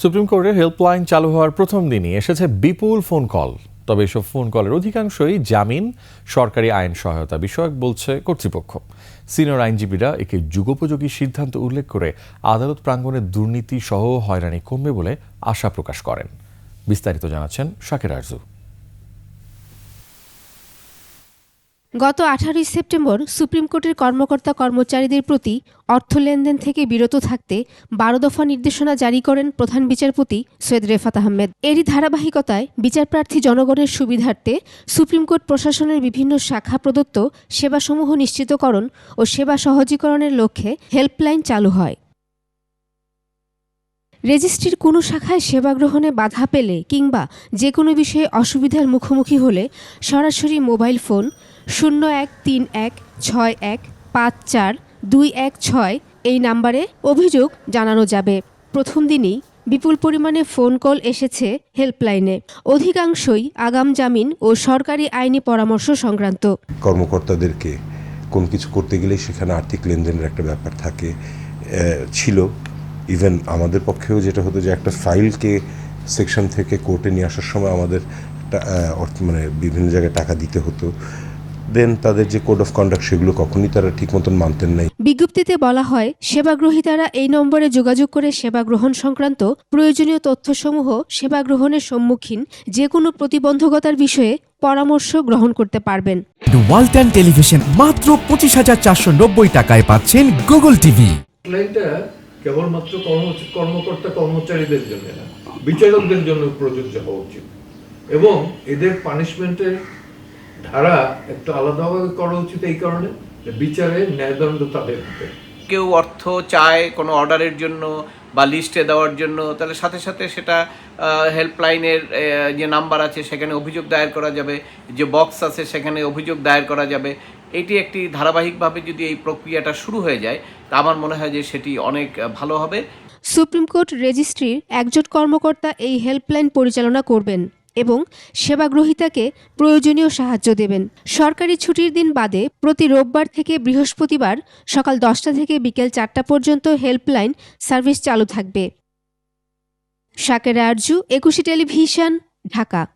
Supreme কোর্টের helpline চালু হওয়ার প্রথম দিনই এসেছে বিপুল ফোন কল। তবে এসব ফোন কলের অধিকাংশই জামিন, সরকারি আইন সহায়তা বিষয়ক বলছে কর্তৃপক্ষ। সিনিয়র আইনজীবীরা একে যুগোপযোগী সিদ্ধান্ত উল্লেখ করে আদালত প্রাঙ্গণে দুর্নীতি সহ হয়রানি কমবে বলে আশা প্রকাশ করেন। বিস্তারিত জানাচ্ছেন শাকের আরজু। গত আঠারোই সেপ্টেম্বর সুপ্রিম কোর্টের কর্মকর্তা কর্মচারীদের প্রতি অর্থ লেনদেন থেকে বিরত থাকতে বারো দফা নির্দেশনা জারি করেন প্রধান বিচারপতি সৈয়দ রেফাত আহমেদ। এরই ধারাবাহিকতায় বিচারপ্রার্থী জনগণের সুবিধার্থে সুপ্রিম কোর্ট প্রশাসনের বিভিন্ন শাখা প্রদত্ত সেবাসমূহ নিশ্চিতকরণ ও সেবা সহজীকরণের লক্ষ্যে হেল্পলাইন চালু হয়। রেজিস্ট্রির কোনো শাখায় সেবা গ্রহণে বাধা পেলে কিংবা যে কোনো বিষয়ে অসুবিধার মুখোমুখি হলে সরাসরি মোবাইল ফোন শূন্য এক তিন এক ছয় এক পাঁচ চার দুই এক ছয় এই নাম্বারে অভিযোগ জানানো যাবে। প্রথম দিনই বিপুল পরিমাণে ফোন কল এসেছে হেল্পলাইনে। অধিকাংশই আগাম জামিন ও সরকারি আইনি পরামর্শ সংক্রান্ত। কর্মকর্তাদেরকে কোন কিছু করতে গেলে সেখানে আর্থিক লেনদেনের একটা ব্যাপার থাকে ছিল। ইভেন আমাদের পক্ষেও যেটা হতো যে একটা ফাইলকে সেকশন থেকে কোর্টে নিয়ে আসার সময় আমাদের মানে বিভিন্ন জায়গায় টাকা দিতে হতো। দেন তাদের যে কোড অফ কন্ডাক্ট সেগুলো কখনই তারা ঠিক মতন মানতেন নাই। বিজ্ঞপ্তিতে বলা হয় সেবাগ্রহীতারা এই নম্বরে যোগাযোগ করে সেবা গ্রহণ সংক্রান্ত প্রয়োজনীয় তথ্যসমূহ সেবা গ্রহণের সম্মুখীন যে কোনো প্রতিবন্ধকতার বিষয়ে পরামর্শ গ্রহণ করতে পারবেন। ওয়ালটন টেলিভিশন মাত্র পঁচিশ হাজার চারশো নব্বই টাকায় পাচ্ছেন গুগল টিভি কেবলমাত্র কর্মকর্তা কর্মচারীদের জন্য না বিচারকদের জন্য প্রযোজ্য হওয়া উচিত। এবং এদের পানিশমেন্টের ধারা একটু আলাদাভাবে করা উচিত এই কারণে যে বিচারে ন্যায়দণ্ড তাদের হাতে। কেউ অর্থ চায় কোনো অর্ডারের জন্য বা লিস্টে দেওয়ার জন্য তাহলে সাথে সাথে সেটা হেল্পলাইনের যে নাম্বার আছে সেখানে অভিযোগ দায়ের করা যাবে যে বক্স আছে সেখানে অভিযোগ দায়ের করা যাবে। এটি একটি ধারাবাহিকভাবে যদি এই প্রক্রিয়াটা শুরু হয়ে যায় তা আমার মনে হয় যে সেটি অনেক ভালো হবে। সুপ্রিম কোর্ট রেজিস্ট্রির একজন কর্মকর্তা এই হেল্পলাইন পরিচালনা করবেন। এবং সেবাগ্রহীতাকে প্রয়োজনীয় সাহায্য দেবেন। সরকারি ছুটির দিন বাদে প্রতি রোববার থেকে বৃহস্পতিবার সকাল দশটা থেকে বিকেল চারটা পর্যন্ত হেল্পলাইন সার্ভিস চালু থাকবে। সাকের আরজু, একুশে টেলিভিশন, ঢাকা।